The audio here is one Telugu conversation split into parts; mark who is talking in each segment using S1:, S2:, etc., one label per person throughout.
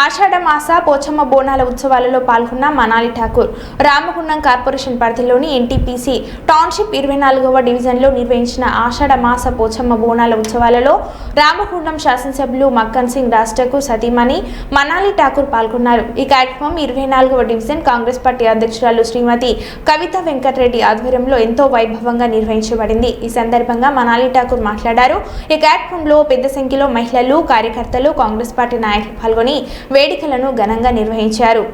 S1: ఆషాఢ మాస పోచమ్మ బోనాల ఉత్సవాలలో పాల్గొన్న మనాలి ఠాకూర్. రామగుండం కార్పొరేషన్ పరిధిలోని ఎన్టీపీసీ టౌన్షిప్ ఇరవై నాలుగవ డివిజన్లో నిర్వహించిన ఆషాఢ మాస పోచమ్మ బోనాల ఉత్సవాలలో రామగుండం శాసనసభ్యులు మక్కన్ సింగ్ రాష్ట్రకు సతీమణి మనాలి ఠాకూర్ పాల్గొన్నారు. ఈ కార్యక్రమం ఇరవై నాలుగవ డివిజన్ కాంగ్రెస్ పార్టీ అధ్యక్షురాలు శ్రీమతి కవిత వెంకటరెడ్డి ఆధ్వర్యంలో ఎంతో వైభవంగా నిర్వహించబడింది. ఈ సందర్భంగా మనాలి ఠాకూర్ మాట్లాడారు. ఈ కార్యక్రమంలో పెద్ద సంఖ్యలో మహిళలు కార్యకర్తలు కాంగ్రెస్ పార్టీ నాయకులు పాల్గొని వేడుకలను ఘనంగా నిర్వహించారు.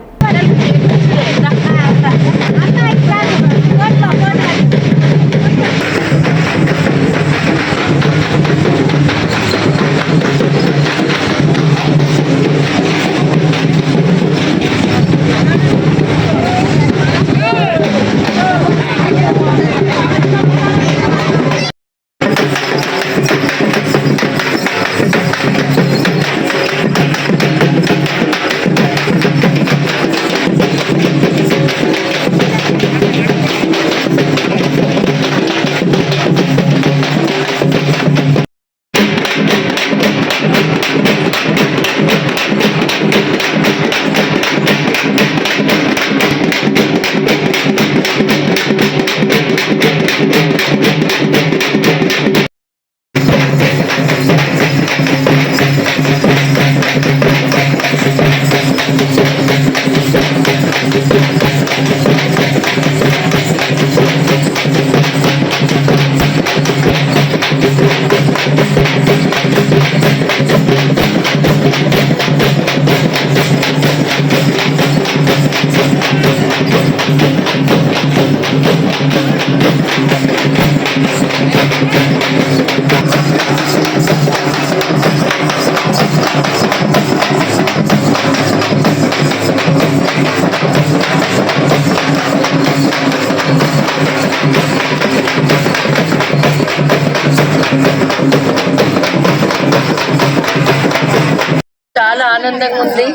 S2: చాలా ఆనందంగా ఉంది.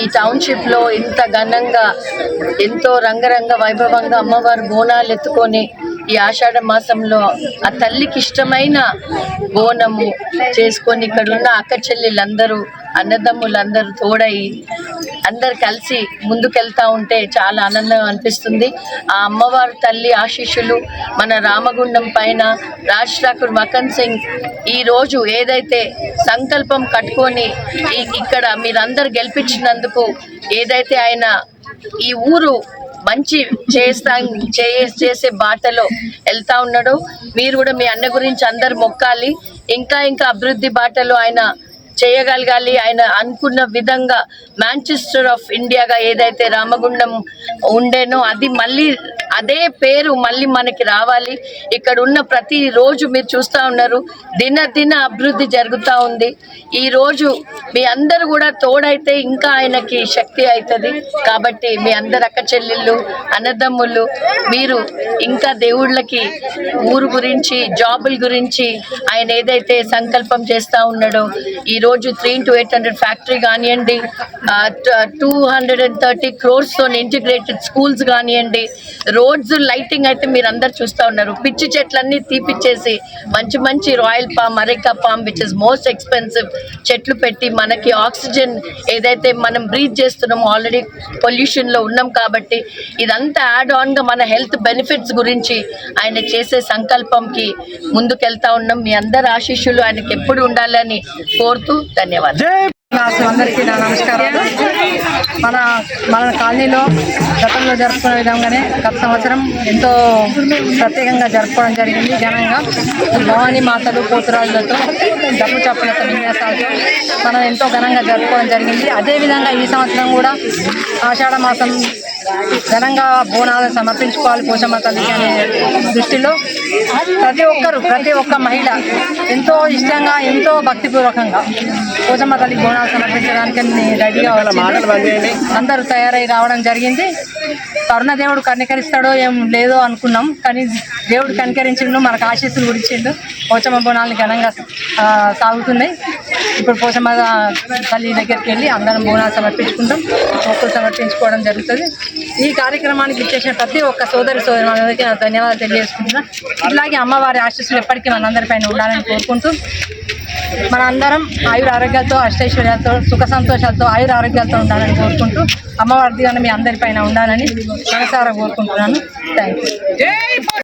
S2: ఈ టౌన్షిప్లో ఇంత ఘనంగా ఎంతో రంగరంగ వైభవంగా అమ్మవారు బోనాలు ఎత్తుకొని ఈ ఆషాఢ మాసంలో ఆ తల్లికి ఇష్టమైన బోనము చేసుకొని ఇక్కడ ఉన్న అక్క చెల్లెళ్ళందరూ అన్నదమ్ములందరూ తోడయి అందరు కలిసి ముందుకెళ్తా ఉంటే చాలా ఆనందం అనిపిస్తుంది. ఆ అమ్మవారి తల్లి ఆశీస్సులు మన రామగుండం పైన రాజ్ ఠాకూర్ మకన్ సింగ్ ఈరోజు ఏదైతే సంకల్పం కట్టుకొని ఇక్కడ మీరందరు గెలిపించినందుకు ఏదైతే ఆయన ఈ ఊరు మంచి చేస్తా చే- చేసే బాటలో వెళ్తా ఉన్నాడు మీరు కూడా మీ అన్న గురించి అందరు మొక్కాలి. ఇంకా ఇంకా అభివృద్ధి బాటలో ఆయన చేయగలగాలి. ఆయన అనుకున్న విధంగా మాంచెస్టర్ ఆఫ్ ఇండియాగా ఏదైతే రామగుండం ఉండేనో అది మళ్ళీ అదే పేరు మళ్ళీ మనకి రావాలి. ఇక్కడ ఉన్న ప్రతి రోజు మీరు చూస్తూ ఉన్నారు. దిన దిన అభివృద్ధి జరుగుతూ ఉంది. ఈ రోజు మీ అందరు కూడా తోడైతే ఇంకా ఆయనకి శక్తి అవుతుంది కాబట్టి మీ అందరు అక్క చెల్లెళ్ళు అన్నదమ్ములు మీరు ఇంకా దేవుళ్ళకి ఊరు గురించి జాబుల గురించి ఆయన ఏదైతే సంకల్పం చేస్తూ ఉన్నాడో ఈ రోజు three into eight hundred factory కానివ్వండి టూ హండ్రెడ్ అండ్ థర్టీ క్రోర్స్తో ఇంటిగ్రేటెడ్ స్కూల్స్ కానివ్వండి రోడ్స్ లైటింగ్ అయితే మీరు అందరు చూస్తూ ఉన్నారు. పిచ్చి చెట్లన్నీ తీపిచ్చేసి మంచి మంచి royal palm areca palm which is most expensive చెట్లు పెట్టి మనకి ఆక్సిజన్ ఏదైతే మనం బ్రీత్ చేస్తున్నామో ఆల్రెడీ పొల్యూషన్లో ఉన్నాం కాబట్టి ఇదంతా యాడ్ ఆన్గా మన హెల్త్ బెనిఫిట్స్ గురించి ఆయన చేసే సంకల్పంకి ముందుకెళ్తా ఉన్నాం. మీ అందరి ఆశీస్సులు ఆయనకి ఎప్పుడు ఉండాలని కోరుతూ ధన్యవాదాలు.
S3: అందరికీ నా నమస్కారాలు. మన మన కాలనీలో గతంలో జరుపుకునే విధంగానే గత సంవత్సరం ఎంతో ప్రత్యేకంగా జరుపుకోవడం జరిగింది ఘనంగా. భవానీ మాతలు పోతురాజులతో డబ్బు చప్పులతో విన్యాసాలతో మనం ఎంతో ఘనంగా జరుపుకోవడం జరిగింది. అదేవిధంగా ఈ సంవత్సరం కూడా ఆషాఢ మాసం ఘనంగా బోనాలు సమర్పించుకోవాలి పోషమ్మ తల్లికి అనే దృష్టిలో. ప్రతి ఒక్కరు ప్రతి ఒక్క మహిళ ఎంతో ఇష్టంగా ఎంతో భక్తిపూర్వకంగా పోషమ్మ తల్లికి బోనాలు సమర్పించడానికి రెడీగా. అందరూ తయారై రావడం జరిగింది. కరుణ దేవుడు కనికరిస్తాడో ఏం లేదో అనుకున్నాం కానీ దేవుడు కనికరించిండు మనకు ఆశీస్సులు గురించిండు. పోచమ్మ బోనాలు ఘనంగా సాగుతున్నాయి. ఇప్పుడు పోచమ్మ తల్లి దగ్గరికి వెళ్ళి అందరం బోనాలు సమర్పించుకుంటాం మొక్కులు సమర్పించుకోవడం జరుగుతుంది. ఈ కార్యక్రమానికి ఇచ్చేసిన ప్రతి ఒక్క సోదరి సోదరి మనందరికీ నా ధన్యవాదాలు తెలియజేసుకుంటున్నా. ఇలాగే అమ్మవారి ఆశీస్సులు ఎప్పటికీ మనందరిపైన ఉండాలని కోరుకుంటూ మన అందరం ఆయుర ఆరోగ్యాలతో అష్టైశ్వర్యాలతో సుఖ సంతోషాలతో ఆయుర ఆరోగ్యాలతో ఉండాలని కోరుకుంటూ అమ్మవారి దీవెన మీ అందరిపైన ఉండాలని మనసారా కోరుకుంటున్నాను. Thank you